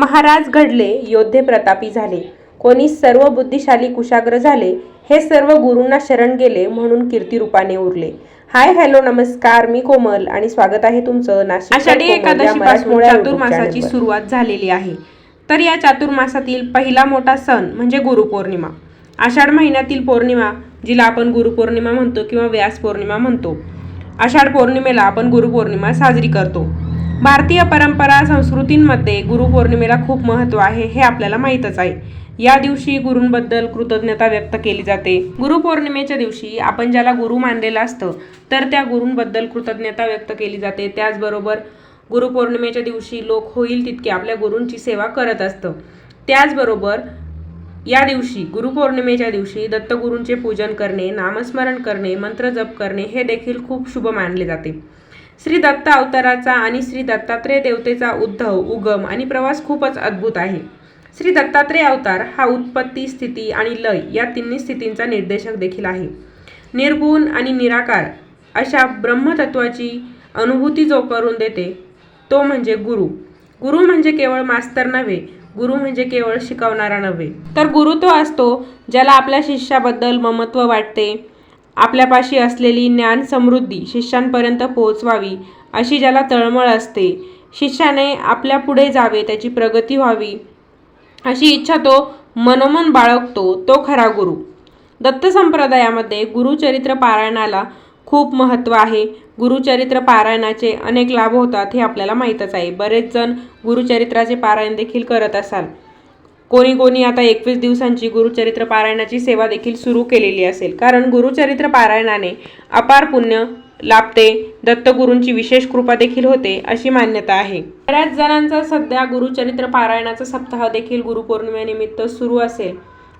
महाराज घडले योद्धे प्रतापी झाले. कोणी सर्व बुद्धिशाली कुशाग्र झाले हे सर्व गुरूंना शरण गेले म्हणून कीर्तिरूपाने उरले. हाय हॅलो नमस्कार मी कोमल आणि स्वागत आहे तुमचं नाशिक आषाढी चातुर्मासाची. सुरुवात झालेली आहे. तर या चातुर्मासातील पहिला मोठा सण म्हणजे गुरुपौर्णिमा. आषाढ महिन्यातील पौर्णिमा जिला आपण गुरुपौर्णिमा म्हणतो किंवा व्यास पौर्णिमा म्हणतो. आषाढ पौर्णिमेला आपण गुरुपौर्णिमा साजरी करतो. भारतीय परंपरा संस्कृतींमध्ये गुरुपौर्णिमेला खूप महत्त्व आहे हे आपल्याला माहीतच आहे. या दिवशी गुरूंबद्दल कृतज्ञता व्यक्त केली जाते. गुरुपौर्णिमेच्या दिवशी आपण ज्याला गुरु मानलेलं असतं तर त्या गुरूंबद्दल कृतज्ञता व्यक्त केली जाते. त्याचबरोबर गुरुपौर्णिमेच्या दिवशी लोक होईल तितके आपल्या गुरूंची सेवा करत असतं. त्याचबरोबर या दिवशी गुरुपौर्णिमेच्या दिवशी दत्तगुरूंचे पूजन करणे नामस्मरण करणे मंत्र जप करणे हे देखील खूप शुभ मानले जाते. श्री दत्त अवताराचा आणि श्री दत्तात्रेय देवतेचा उद्धव उगम आणि प्रवास खूपच अद्भुत आहे. श्री दत्तात्रेय अवतार हा उत्पत्ती स्थिती आणि लय या तिन्ही स्थितींचा निर्देशक देखील आहे. निर्गुण आणि निराकार अशा ब्रह्मतत्वाची अनुभूती जो करून देते. तो म्हणजे गुरु. गुरु म्हणजे केवळ मास्तर नव्हे गुरु म्हणजे केवळ शिकवणारा नव्हे. तर गुरु तो असतो ज्याला आपल्या शिष्याबद्दल ममत्व वाटते आपल्यापाशी असलेली ज्ञान समृद्धी शिष्यांपर्यंत पोहोचवावी अशी ज्याला तळमळ असते. शिष्याने आपल्या पुढे जावे त्याची प्रगती व्हावी अशी इच्छा तो मनोमन बाळगतो तो खरा गुरु. दत्त संप्रदायामध्ये गुरुचरित्र पारायणाला खूप महत्त्व आहे. गुरुचरित्र पारायणाचे अनेक लाभ होतात हे आपल्याला माहीतच आहे. बरेच जण गुरुचरित्राचे पारायण देखील करत असाल. कोणी कोणी आता एकवीस दिवसांची गुरुचरित्र पारायणाची सेवा देखील सुरू केलेली असेल. कारण गुरुचरित्र पारायणाने अपार पुण्य लाभते दत्तगुरूंची विशेष कृपा देखील होते अशी मान्यता आहे. बऱ्याच जणांचा सध्या गुरुचरित्र पारायणाचा सप्ताह देखील गुरुपौर्णिमेनिमित्त सुरू असेल.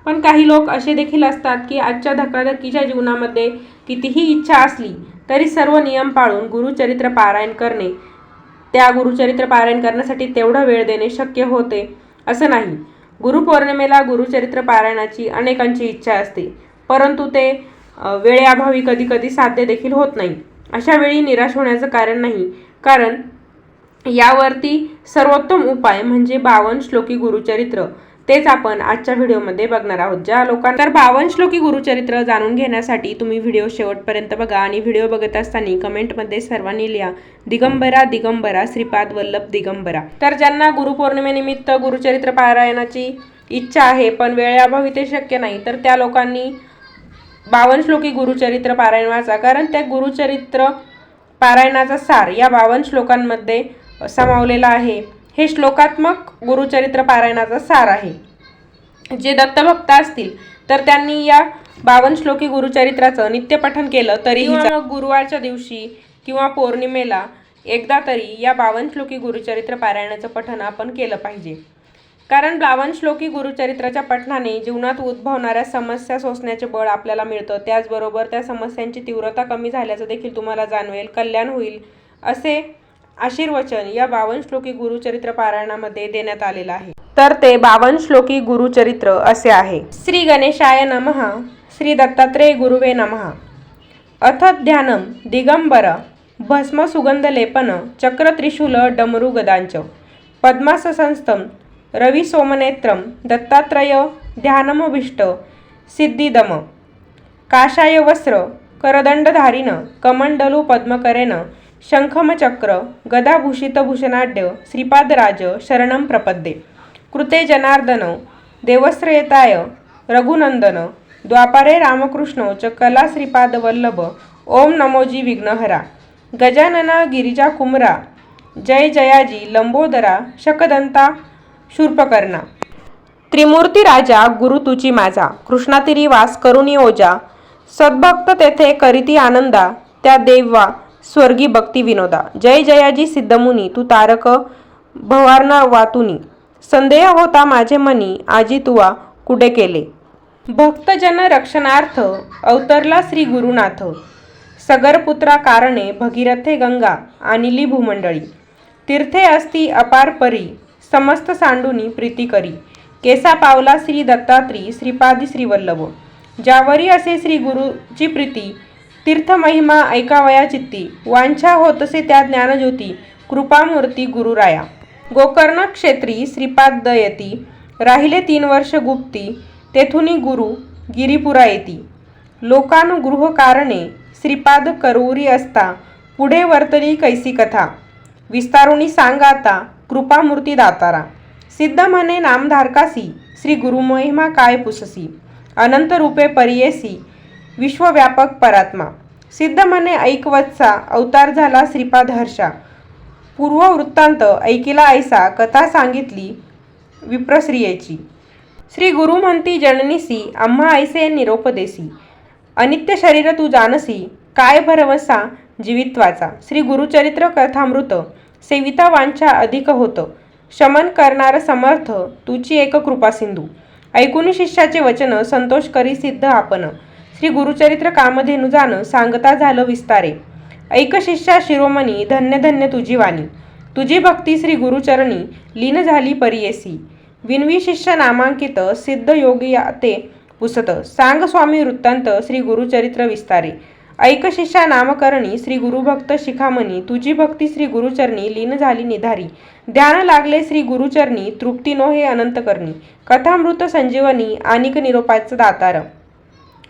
पण काही लोक असे देखील असतात की आजच्या धकाधकीच्या जीवनामध्ये कितीही इच्छा असली तरी सर्व नियम पाळून गुरुचरित्र पारायण करणे त्या गुरुचरित्र पारायण करण्यासाठी तेवढा वेळ देणे शक्य होते असं नाही. गुरुपौर्णिमेला गुरुचरित्र पारायणाची अनेकांची इच्छा असते. परंतु ते वेळेअभावी कधी कधी साध्य देखील होत नाही. अशा वेळी निराश होण्याचं कारण नाही. कारण यावरती सर्वोत्तम उपाय म्हणजे बावन श्लोकी गुरुचरित्र. तेच आपण आजच्या व्हिडिओमध्ये बघणार आहोत. ज्या लोकांना तर बावन श्लोकी गुरुचरित्र जाणून घेण्यासाठी तुम्ही व्हिडिओ शेवटपर्यंत बघा आणि व्हिडिओ बघत असताना कमेंटमध्ये सर्वांनी लिहा दिगंबरा दिगंबरा श्रीपाद वल्लभ दिगंबरा. तर ज्यांना गुरुपौर्णिमेनिमित्त गुरुचरित्र पारायणाची इच्छा आहे पण वेळेअभावी ते शक्य नाही तर त्या लोकांनी बावन श्लोकी गुरुचरित्र पारायण वाचा. कारण त्या गुरुचरित्र पारायणाचा सार या बावन श्लोकांमध्ये समावलेला आहे. हे श्लोकात्मक गुरुचरित्र पारायणाचा सार आहे. जे दत्तभक्त असतील तर त्यांनी या बावन श्लोकी गुरुचरित्राचं नित्यपठन केलं तरीही गुरुवारच्या दिवशी किंवा पौर्णिमेला एकदा तरी या बावन श्लोकी गुरुचरित्र पारायणाचं पठण आपण केलं पाहिजे. कारण बावन श्लोकी गुरुचरित्राच्या पठणाने जीवनात उद्भवणाऱ्या समस्या सोसण्याचे बळ आपल्याला मिळतं. त्याचबरोबर त्या समस्यांची तीव्रता कमी झाल्याचं देखील तुम्हाला जाणवेल. कल्याण होईल असे आशीर्वचन या बावन श्लोकी गुरुचरित्र पारायणामध्ये देण्यात आलेलं आहे. तर ते बावन श्लोकी गुरुचरित्र असे आहे. श्री गणेशाय नमः श्री दत्तात्रेय गुरुवे नमः. अथ ध्यानम दिगंबर भस्म सुगंध लेपन चक्र त्रिशूल डमरू गदांच. पद्मासंस्थम रवी सोमनेत्रम दत्तात्रय ध्यानमभिष्ट सिद्धिदम. काशाय वस्त्र करदंडधारीन कमंडलू पद्मकरेन शंखमचक्र गदाभूषितभूषणाढ्य श्रीपादराज शरणं प्रपद्ये। कृते जनार्दन देवश्रयताय रघुनंदन द्वापारे रामकृष्ण च कला श्रीपादवल्लभ ओम नमोजी विघ्नहरा। गजानना गिरिजा कुमरा जय जयाजी लंबोदरा शकदंता शूर्पकर्णा। त्रिमूर्ती राजा गुरु तुची माझा कृष्णातिरी वास करुणी ओजा सद्भक्त तेथे करीती आनंदा त्या देवा स्वर्गी भक्ती विनोदा. जय जयाजी सिद्धमुनी तू तारक भवारणा वातुनी संदेह होता माझे मनी आजी तुवा कुडे केले? भक्तजन रक्षणार्थ अवतरला श्री गुरुनाथ. सगरपुत्रा कारणे भगीरथे गंगा आणिली भूमंडळी तीर्थे असती अपार परी समस्त सांडुनी प्रीती करी. केसा पावला श्री दत्तात्री श्रीपादी श्रीवल्लभ ज्यावरी असे श्री गुरुची प्रीती तीर्थ महिमा ऐकावया चित्ती. वांछा होतसे त्या ज्ञानज्योती. कृपामूर्ती गुरुराया. गोकर्ण क्षेत्री श्रीपादयती राहिले तीन वर्ष गुप्ती. तेथुनी गुरु गिरिपुरा येती लोकानुगृह कारणे श्रीपाद करूरी असता. पुढे वर्तली कैसी कथा? विस्तारुणी सांगाता कृपामूर्ती दातारा. सिद्ध म्हणे नामधारकासी. श्री गुरुमहिमा काय पुससी? अनंत रूपे परियेसी. विश्वव्यापक परात्मा. सिद्ध म्हणे ऐकवतचा अवतार झाला श्रीपाद हर्षा. पूर्व वृत्तांत ऐकिला ऐसा कथा सांगितली विप्रश्रियेची. श्री गुरु म्हणती जननीसी आम्हा ऐसे निरोपदेसी. अनित्य शरीर तू जानसी काय भरवसा जीवित्वाचा. श्री गुरुचरित्र कथामृत सेविता वांछा अधिक होतं. शमन करणार समर्थ तुची एक कृपा सिंधू. ऐकून शिष्याचे वचन संतोष करी सिद्ध आपण श्री गुरुचरित्र कामधेनुजान सांगता झालं विस्तारे. ऐक शिष्या शिरोमणी धन्य धन्य तुझी वाणी. तुझी भक्ती श्री गुरुचरणी लीन झाली परियेसी. विनवी शिष्य नामांकित सिद्ध योगी ते पुसत. सांग स्वामी वृत्तांत श्री गुरुचरित्र विस्तारे. ऐक शिष्या नामकरणी श्री गुरुभक्त शिखामणी. तुझी भक्ती श्री गुरुचरणी लीन झाली निधारी. ध्यान लागले श्री गुरुचरणी तृप्ती नो हे अनंत करणी कथामृत संजीवनी आनिक निरोपाचं दातार.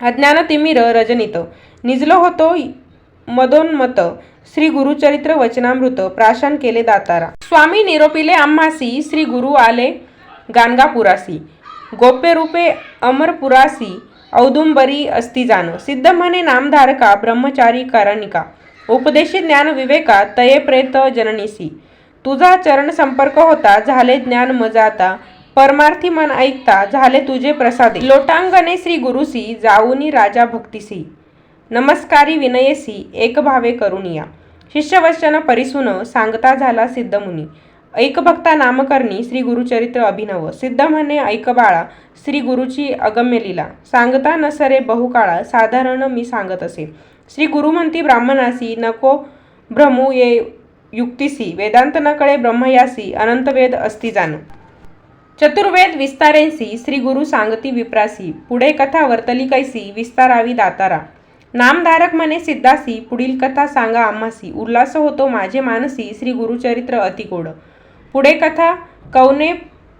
अज्ञान तिमिर रजनित. निजलो होतो मदोन्मत. श्री गुरुचरित्र वचनामृत. प्राशन केले दातारा. स्वामी निरोपिले आम्हासी. श्री गुरु आले गाणगापुरासी. गोप्य रूपे अमरपुरासी. औदुंबरी अस्ति जाण सिद्ध म्हणे नामधारका ब्रह्मचारी करणिका उपदेशी ज्ञान विवेका तये प्रेत जननीसी. तुझा चरण संपर्क होता झाले ज्ञान मजाता. परमार्थी मन ऐकता झाले तुझे प्रसादे. लोटांगणे श्री गुरुसी जाऊनी राजा भक्तिसी नमस्कारी विनयेसी एक भावे शिष्यवचन परिसून सांगता झाला सिद्धमुनी ऐकभक्ता नामकरणी श्री गुरुचरित्र अभिनव. सिद्ध म्हणे ऐक बाळा श्री गुरुची अगम्य लीला. सांगता नसरे बहुकाळा साधारण मी सांगत असे. श्री गुरु म्हणती ब्राह्मणासी नको भ्रमू ये युक्तिसी वेदांत ब्रह्मयासी अनंत वेद अस्ति जाण चतुर्वेद विस्तारेंसी श्री गुरु सांगती विप्रासी. पुढे कथा वर्तली कैसी विस्तारावी दातारा. नामधारक म्हणे सिद्धासी पुढील कथा सांगा आम्हासी. उल्हास होतो माझे मानसी श्री गुरुचरित्र अतिकोड. पुढे कथा कवने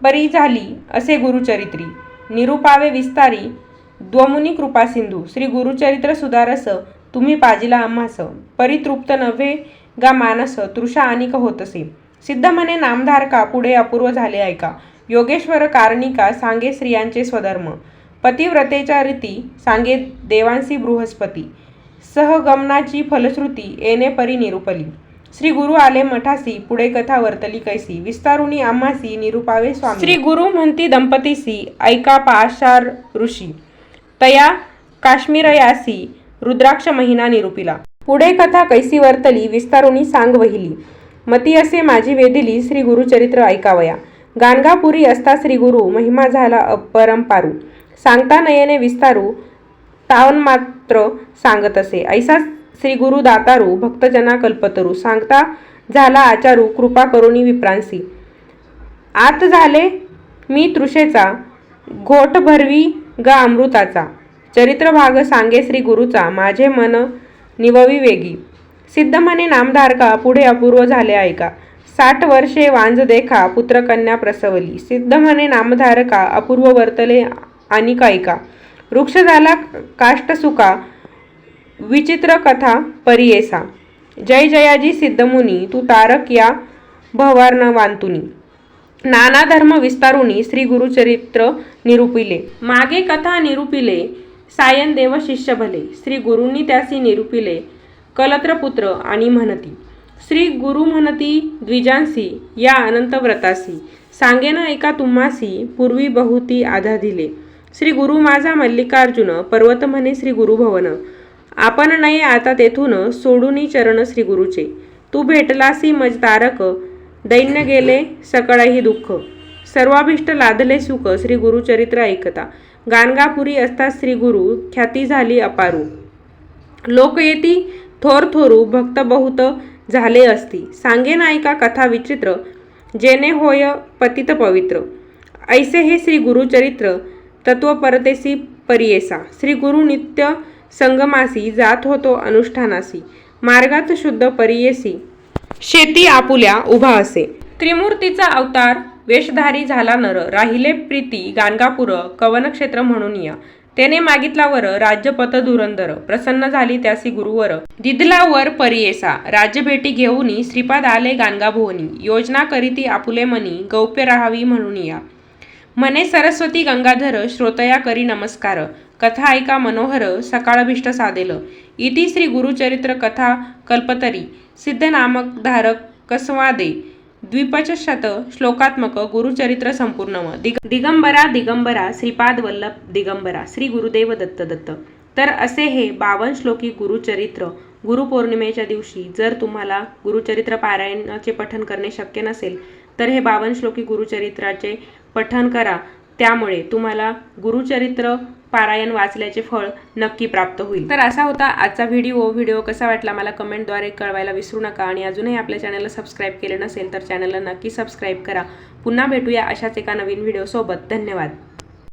परी झाली असे गुरुचरित्री. निरुपावे विस्तारी द्वमुनी कृपा सिंधू. श्री गुरुचरित्र सुधारस तुम्ही पाजिला आम्हास. परितृप्त नव्हे गा मानस तृषा अनिक होतसे. सिद्ध म्हणे नामधारका पुढे अपूर्व झाले ऐका. योगेश्वर कारणिका सांगे स्त्रियांचे स्वधर्म. पतिव्रतेच्या रीती सांगे देवांसी बृहस्पती. सहगमनाची फलश्रुती येणे परी निरुपली. श्री गुरु आले मठासी पुढे कथा वर्तली कैसी. विस्तारुणी आम्हासी निरुपावे स्वामी. श्री गुरु म्हणती दंपतीसी ऐका पाशार ऋषी. तया काश्मीरयासी रुद्राक्ष महिना निरुपिला. पुढे कथा कैसी वर्तली विस्तारुणी सांग वहिली. मती असे माझी वेदिली श्री गुरुचरित्र ऐकावया. गाणगापुरी असता श्री गुरु महिमा झाला अपरंपारू सांगता नयने विस्तारू तावन मात्र सांगत असे. ऐसा श्री गुरु दातारू भक्तजना कल्पतरू. सांगता झाला आचारू कृपा करुणी विप्रांसी. आत झाले मी तृषेचा घोट भरवी गा अमृताचा. चरित्र भाग सांगे श्री गुरुचा माझे मन निववी वेगी. सिद्ध मने नामधारका पुढे अपूर्व झाले ऐका. साठ वर्षे वांज देखा पुत्रकन्या प्रसवली. सिद्ध म्हणे नामधारका अपूर्व वर्तले आणि कायिका. वृक्ष झाला काष्टसुका विचित्र कथा परियेसा. जय जयाजी सिद्धमुनी तू तारक या भवार्ण वांतुनी नाना धर्म विस्तारुनी श्री गुरुचरित्र निरूपिले. मागे कथा निरूपिले सायन देव शिष्य भले. श्री गुरूंनी त्यासी निरूपिले कलत्रपुत्र आणि म्हणती. श्री गुरु म्हणती द्विजांसी या अनंत व्रतासी सांगेन एका तुम्हासी पूर्वी बहुती आधा दिले. श्री गुरु माझा मल्लिकार्जुन पर्वत म्हणे श्री गुरुभवन आपण नाही आता तेथून सोडूनी चरण श्री गुरुचे. तू भेटलासी मज तारक दैन्य गेले सकळही दुःख. सर्वाभिष्ट लादले सुख श्री गुरुचरित्र ऐकता. गाणगापुरी असता श्री गुरु ख्याती झाली अपारू. लोक येती थोर थोरू भक्त बहुत झाले असती. सांगे नायिका कथा विचित्र जेने होय पतित पवित्र. ऐसे हे श्री गुरुचरित्र तत्व परतेसी परियेसा. श्री गुरु नित्य संगमासी जात होतो अनुष्ठानासी. मार्गात शुद्ध परियेसी. शेती आपुल्या उभा असे. त्रिमूर्तीचा अवतार वेशधारी झाला नर. राहिले प्रीती गाणगापुर कवनक्षेत्र म्हणून या. त्याने मागितलावर राज्यपत धुरंधर प्रसन्न झाली त्यासी गुरुवर. दिदलावर परियेसा राज्य भेटी घेऊनी श्रीपाद आले गाणगाभुवनी. योजना करीती आपुले मनी गौप्य राहावी म्हणून या. मने सरस्वती गंगाधर श्रोतया करी नमस्कार. कथा ऐका मनोहर सकाळभिष्ट साधेल. इति श्री गुरुचरित्र कथा कल्पतरी. सिद्ध नामक धारक कसवादे द्विपचशत श्लोकात्मक गुरुचरित्र संपूर्ण दिग दिगंबरा दिगंबरा श्रीपाद वल्लभ दिगंबरा श्री गुरुदेव दत्त दत्त. तर असे हे बावन श्लोकी गुरुचरित्र गुरुपौर्णिमेच्या दिवशी जर तुम्हाला गुरुचरित्र पारायणाचे पठन करणे शक्य नसेल तर हे बावन श्लोकी गुरुचरित्राचे पठन करा. त्यामुळे तुम्हाला गुरुचरित्र पारायण वाचल्याचे फळ नक्की प्राप्त होईल. तर असा होता आजचा व्हिडिओ. व्हिडिओ कसा वाटला मला कमेंटद्वारे कळवायला विसरू नका आणि अजूनही आपल्या चॅनलला सबस्क्राईब केले नसेल तर चॅनलला नक्की सबस्क्राईब करा. पुन्हा भेटूया अशाच एका नवीन व्हिडिओसोबत. धन्यवाद.